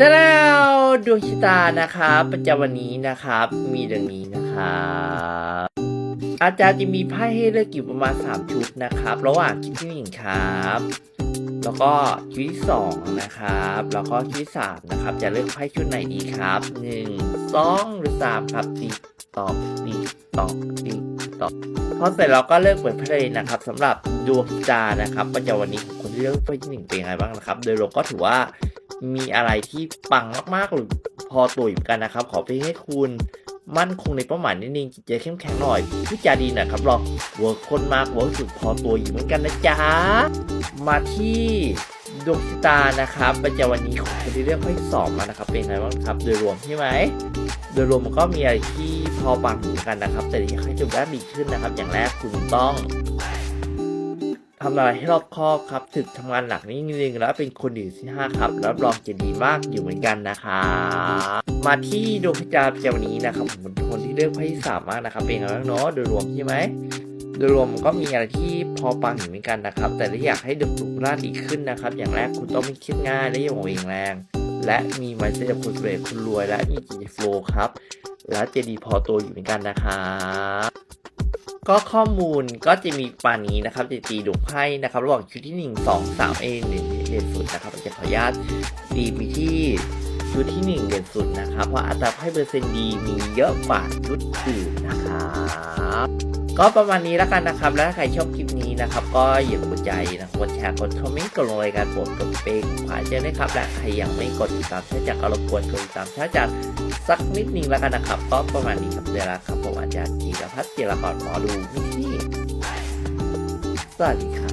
แต่แล้วดวงชะตานะครับประจำวันนี้นะครับ มีดังนี้นะครับอาจารย์จะมีไพ่ให้เลือกอยู่ประมาณ 3 ชุดนะครับ ระหว่างชุดที่หนึ่งครับ แล้วก็ชุดที่สองนะครับ แล้วก็ชุดที่สามนะครับ จะเลือกไพ่ชุดไหนดีครับหนึ่งสองหรือสามครับตีตอบตีตอบตีตอบพอเสร็จเราก็เลือกเปิดไพ่เลยนะครับสำหรับดวงชะตานะครับประจำวันนี้ของคนที่เลือกไพ่ที่หนึ่งเป็นยังไงบ้างนะครับ โดยรวมก็ถือว่า มีอะไรที่ปังมากๆหรือพอตัวอยู่เหมือนกันนะครับ ขอเพียงให้คุณมั่นคงในเป้าหมายนิดนึงจิตใจเข้มแข็งหน่อยพูดจาดีน่อยครับรอเวิร์กคนมากเวิร์กสุดพอตัวอยู่เหมือนกันนะจ๊ะมาที่ดวงชะตานะครับประจำวันนี้ของคนที่เลือกไพ่สองมานะครับ เป็นไงบ้างครับ โดยรวมใช่ไหมโดยรวมมันก็มีอะไรที่พอปังเหมือนกันนะครับ แต่ที่ให้จบด้านดีขึ้นนะครับ อย่างแรกคุณต้อง ทำอะไรให้รอบคอบครับถึกทำงานหนักนิดนึงแล้วเป็นคนดีที่ห้าครับรับรองจะดีมากอยู่เหมือนกันนะครับมาที่ดวงพิจารณ์ประจำวันนี้นะครับผมเป็นคนที่เลือกไพ่สามมากนะครับเป็นไงบ้างเนาะโดยรวมใช่ไหมโดยรวมมันก็มีอะไรที่พอปังอยู่เหมือนกันนะครับ แต่ถ้าอยากให้ดวงสุขภาดีขึ้นนะครับ อย่างแรกคุณต้องไม่คิดง่ายและอย่างเองแรง และมีไมซ์เซ็ตคุณเบรคุณรวยและมีจิตโฟลครับ และจะดีพอตัวอยู่เหมือนกันนะครับ ก็ข้อมูลก็จะมีปานนี้นะครับจะตีดุกไพ่นะครับระหว่างชุดที่ 1 2 3เองหนึ่งเด่นสุดนะครับผมจะขออนุญาตตีไปที่ ชุดที่1เด่นสุดนะครับ เพราะอัตราไพ่เปอร์เซ็นต์ดีมีเยอะกว่าชุดอื่นนะครับก็ประมาณนี้แล้วกันนะครับ แล้วถ้าใครชอบคลิปนี้นะครับ ก็อย่ากดใจนะกดแชร์กดคอมเมนต์กดลงรายการโปรดกดเปกขวาเจอนะครับ และใครยังไม่กดติดตามช่องจากก็รบกวนกดติดตามช่องจากสักนิดนึงแล้วกันนะครับ ก็ประมาณนี้ครับเดี๋ยวละครับผมอาจารย์จีรพัฒน์เจรกรหมอดูวิธีสวัสดีครับ